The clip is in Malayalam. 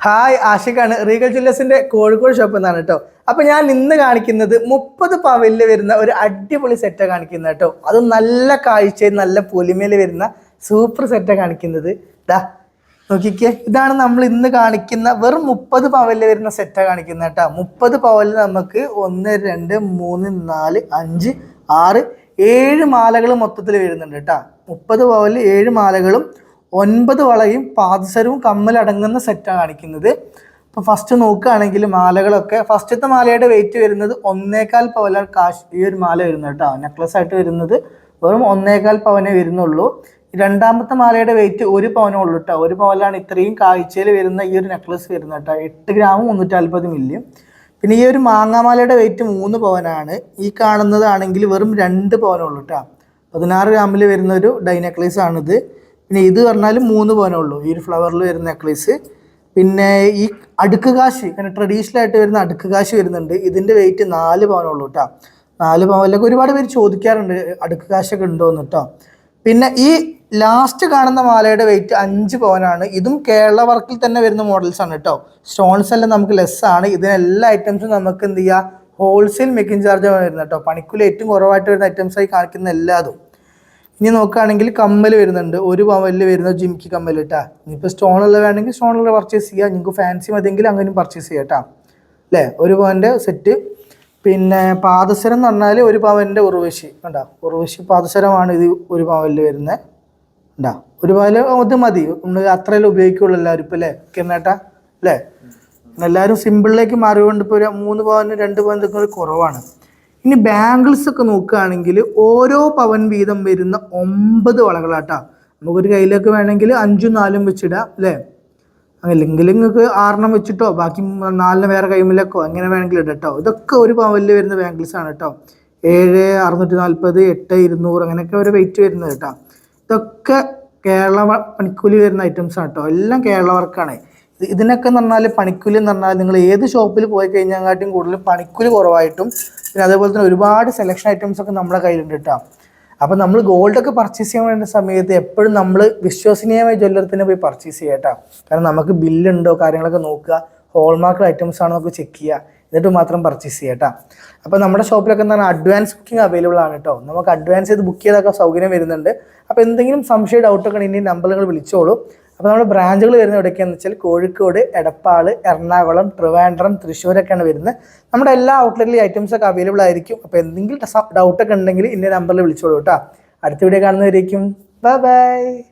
ഹായ് ആഷിഖാണ്. റീഗൽ ജ്വല്ലേഴ്സിന്റെ കോഴിക്കോട് ഷോപ്പ് എന്നാണ് കേട്ടോ അപ്പൊ ഞാൻ ഇന്ന് കാണിക്കുന്നത് മുപ്പത് പവലിൽ വരുന്ന ഒരു അടിപൊളി സെറ്റ് കാണിക്കുന്നത് കേട്ടോ അത് നല്ല കാഴ്ചയും നല്ല പൊലിമയിൽ വരുന്ന സൂപ്പർ സെറ്റ് കാണിക്കുന്നത്. ദാ നോക്കിക്കേ. ഇതാണ് നമ്മൾ ഇന്ന് കാണിക്കുന്ന വെറും മുപ്പത് പവലിൽ വരുന്ന സെറ്റാണ് കാണിക്കുന്നത് കേട്ടോ മുപ്പത് പവലിൽ നമുക്ക് ഒന്ന് രണ്ട് മൂന്ന് നാല് അഞ്ച് ആറ് ഏഴ് മാലകൾ മൊത്തത്തിൽ വരുന്നുണ്ട് കേട്ടോ മുപ്പത് പവലിൽ ഏഴ് മാലകളും ഒൻപത് വളയും പാദസരവും കമ്മലടങ്ങുന്ന സെറ്റാണ് കാണിക്കുന്നത്. അപ്പോൾ ഫസ്റ്റ് നോക്കുകയാണെങ്കിൽ മാലകളൊക്കെ ഫസ്റ്റത്തെ മാലയുടെ വെയിറ്റ് വരുന്നത് ഒന്നേകാൽ പവല കാശ് ഈ ഒരു മാല വരുന്നത് കേട്ടോ. നെക്ലസ് ആയിട്ട് വരുന്നത് വെറും ഒന്നേകാൽ പവനേ വരുന്നുള്ളൂ. രണ്ടാമത്തെ മാലയുടെ വെയിറ്റ് ഒരു പവനേ ഉള്ളൂ കേട്ടോ. ഒരു പവലാണ് ഇത്രയും കാഴ്ചയിൽ വരുന്ന ഈ ഒരു നെക്ലസ് വരുന്നത് കേട്ടോ. എട്ട് ഗ്രാമും മുന്നൂറ്റി നാൽപ്പത് മില്യം പിന്നെ ഈ ഒരു മാങ്ങാമാലയുടെ വെയിറ്റ് മൂന്ന് പവനാണ്. ഈ കാണുന്നതാണെങ്കിൽ വെറും രണ്ട് പവനേ ഉള്ളൂ കേട്ടോ. പതിനാറ് ഗ്രാമിൽ വരുന്ന ഒരു ഡൈ നെക്ലസ് ആണിത്. പിന്നെ ഇത് പറഞ്ഞാൽ മൂന്ന് പവനേ ഉള്ളൂ. ഈ ഒരു ഫ്ലവറിൽ വരുന്ന നെക്ലേസ് പിന്നെ ഈ അടുക്ക് കാശ് ഇങ്ങനെ ട്രഡീഷണൽ ആയിട്ട് വരുന്ന അടുക്ക് കാശ് വരുന്നുണ്ട്. ഇതിന്റെ വെയിറ്റ് നാല് പവനേ ഉള്ളൂ കേട്ടോ നാല് പവനിലൊക്കെ ഒരുപാട് പേര് ചോദിക്കാറുണ്ട് അടുക്ക് കാശൊക്കെ ഉണ്ടോന്ന് കേട്ടോ പിന്നെ ഈ ലാസ്റ്റ് കാണുന്ന മാലയുടെ വെയിറ്റ് അഞ്ച് പവനാണ്. ഇതും കേരള വർക്കിൽ തന്നെ വരുന്ന മോഡൽസ് ആണ് കേട്ടോ സ്റ്റോൺസ് എല്ലാം നമുക്ക് ലെസ് ആണ്. ഇതിനെല്ലാ ഐറ്റംസും നമുക്ക് എന്ത് ചെയ്യുക ഹോൾസെയിൽ മേക്കിംഗ് ചാർജ് വരുന്നത് കേട്ടോ പണിക്കൂലി ഏറ്റവും കുറവായിട്ട് വരുന്ന ഐറ്റംസ് ആയി കാണിക്കുന്ന എല്ലാതും. ഇനി നോക്കുകയാണെങ്കിൽ കമ്മൽ വരുന്നുണ്ട്. ഒരു പവലിൽ വരുന്ന ജിംക്ക് കമ്മൽ കേട്ടാ ഇനിയിപ്പോൾ സ്റ്റോണുള്ള വേണമെങ്കിൽ സ്റ്റോണുള്ള പർച്ചേസ് ചെയ്യാം. നിങ്ങൾക്ക് ഫാൻസി മതിയെങ്കിൽ അങ്ങനെയും പർച്ചേസ് ചെയ്യാം കേട്ടോ അല്ലേ ഒരു പവന്റെ സെറ്റ് പിന്നെ പാദസരം എന്ന് പറഞ്ഞാൽ ഒരു പവന്റെ ഉറവശി കണ്ടോ. ഉറവശി പാദസരമാണ് ഇത് ഒരു പവലിൽ വരുന്നത് ഉണ്ടാ ഒരു പവൽ അത് മതി. നമ്മൾ അത്രയല്ലേ ഉപയോഗിക്കുള്ളൂ എല്ലാവരും ഇപ്പം അല്ലേ കിരണേട്ടാ അല്ലേ എല്ലാവരും സിമ്പിളിലേക്ക് മാറിക്കൊണ്ട് ഇപ്പോൾ ഒരു മൂന്ന് പവന് രണ്ട് പവൻ കുറവാണ്. ഇനി ബാംഗിൾസ് ഒക്കെ നോക്കുകയാണെങ്കിൽ ഓരോ പവൻ വീതം വരുന്ന ഒമ്പത് വളകളാട്ടാ. നമുക്കൊരു കയ്യിലൊക്കെ വേണമെങ്കിൽ അഞ്ചും നാലും വെച്ചിടാം അല്ലേ? അല്ലെങ്കിൽ നിങ്ങൾക്ക് ആറെണ്ണം വെച്ചിട്ടോ ബാക്കി നാലിന് വേറെ കൈമിലേക്കോ എങ്ങനെ വേണമെങ്കിലും ഇടട്ടോ. ഇതൊക്കെ ഒരു പവനിൽ വരുന്ന ബാംഗിൾസ് ആണ് കേട്ടോ. ഏഴ് അറുന്നൂറ്റി നാൽപ്പത് എട്ട് ഇരുന്നൂറ് അങ്ങനെയൊക്കെ ഒരു വെയിറ്റ് വരുന്നത് കേട്ടോ. ഇതൊക്കെ കേരള പണിക്കൂലി വരുന്ന ഐറ്റംസ് ആണ് കേട്ടോ. എല്ലാം കേരള വർക്കാണ്. ഇതിനൊക്കെ എന്ന് പറഞ്ഞാൽ പണിക്കൂലി എന്ന് പറഞ്ഞാൽ നിങ്ങൾ ഏത് ഷോപ്പിൽ പോയി കഴിഞ്ഞാൽ കൂടുതൽ പണിക്കൂലി കുറവായിട്ടും പിന്നെ അതേപോലെ തന്നെ ഒരുപാട് സെലക്ഷൻ ഐറ്റംസ് ഒക്കെ നമ്മുടെ കയ്യിലുണ്ട് കേട്ടോ അപ്പം നമ്മൾ ഗോൾഡൊക്കെ പർച്ചേസ് ചെയ്യാൻ വേണ്ട സമയത്ത് എപ്പോഴും നമ്മൾ വിശ്വസനീയമായ ജ്വല്ലറത്തിന് പോയി പർച്ചേസ് ചെയ്യാം കേട്ടോ കാരണം നമുക്ക് ബില്ലുണ്ടോ കാര്യങ്ങളൊക്കെ നോക്കുക ഹോൾമാർക്ക് ഐറ്റംസ് ആണോ നമുക്ക് ചെക്ക് ചെയ്യുക എന്നിട്ട് മാത്രം പർച്ചേസ് ചെയ്യുക കേട്ടോ അപ്പോൾ നമ്മുടെ ഷോപ്പിലൊക്കെ എന്താണ് അഡ്വാൻസ് ബുക്കിംഗ് അവൈലബിൾ ആണ് കേട്ടോ നമുക്ക് അഡ്വാൻസ് ചെയ്ത് ബുക്ക് ചെയ്തൊക്കെ സൗകര്യം വരുന്നുണ്ട്. അപ്പോൾ എന്തെങ്കിലും സംശയം ഡൗട്ടൊക്കെ ഇനി നമ്പറുകൾ വിളിച്ചോളൂ. അപ്പോൾ നമ്മുടെ ബ്രാഞ്ചുകൾ വരുന്നത് എവിടെയൊക്കെയാന്ന് വെച്ചാൽ കോഴിക്കോട് എടപ്പാൾ എറണാകുളം ട്രിവാൻഡ്രം തൃശ്ശൂരൊക്കെയാണ് വരുന്നത്. നമ്മുടെ എല്ലാ ഔട്ട്ലെറ്റിലും ഐറ്റംസ് ഒക്കെ അവൈലബിൾ ആയിരിക്കും. അപ്പോൾ എന്തെങ്കിലും ഡൗട്ടൊക്കെ ഉണ്ടെങ്കിൽ ഇന്ന നമ്പറിൽ വിളിച്ചോളൂ കേട്ടോ അടുത്ത വീഡിയോ കാണുന്നവരേക്കും. Bye bye